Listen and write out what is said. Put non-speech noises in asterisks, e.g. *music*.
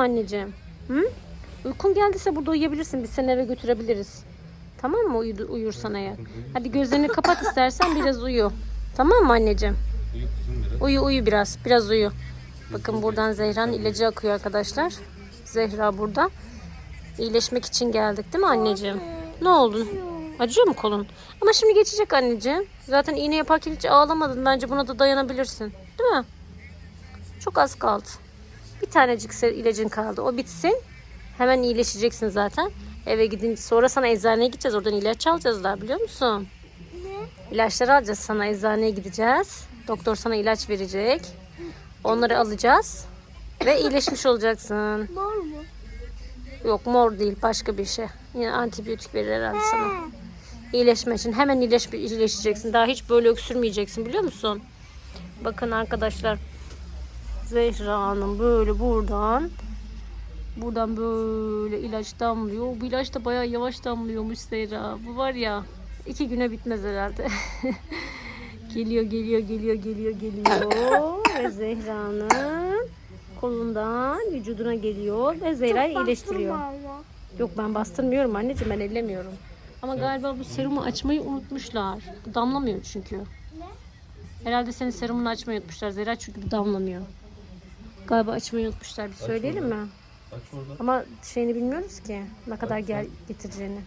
Anneciğim. Hı? Uykun geldiyse burada uyuyabilirsin. Biz seni eve götürebiliriz. Tamam mı uyudu, uyursan eğer. Hadi gözlerini kapat istersen biraz uyu. Tamam mı anneciğim? Uyu. Uyu uyu biraz. Biraz uyu. Bakın buradan Zehra'nın ilacı akıyor arkadaşlar. Zehra burada. İyileşmek için geldik değil mi anneciğim? Ne oldu? Acıyor mu kolun? Ama şimdi geçecek anneciğim. Zaten iğne yaparken hiç ağlamadın. Bence buna da dayanabilirsin. Değil mi? Çok az kaldı. Bir tanecik ilacın kaldı. O bitsin. Hemen iyileşeceksin zaten. Eve gidince sonra sana eczaneye gideceğiz. Oradan ilaç alacağız daha biliyor musun? İlaçları alacağız sana. Eczaneye gideceğiz. Doktor sana ilaç verecek. Onları alacağız. Ve iyileşmiş olacaksın. Mor mu? Yok mor değil başka bir şey. Yine antibiyotik verir herhalde sana. İyileşme için hemen iyileş, iyileşeceksin. Daha hiç böyle öksürmeyeceksin biliyor musun? Bakın arkadaşlar. Zehra Hanım böyle buradan buradan böyle ilaç damlıyor. Bu ilaç da bayağı yavaş damlıyormuş Zehra. Bu var ya iki güne bitmez herhalde. *laughs* geliyor geliyor geliyor geliyor geliyor. Ve Zehra'nın kolundan vücuduna geliyor ve Zehra'yı iyileştiriyor. Bastırma. Yok ben bastırmıyorum anneciğim ben ellemiyorum. Ama galiba bu serumu açmayı unutmuşlar. Bu damlamıyor çünkü. Herhalde senin serumunu açmayı unutmuşlar Zehra çünkü bu damlamıyor. Galiba açmayı unutmuşlar. Bir söyleyelim mi? Aç orada. Ama şeyini bilmiyoruz ki ne kadar gel getireceğini.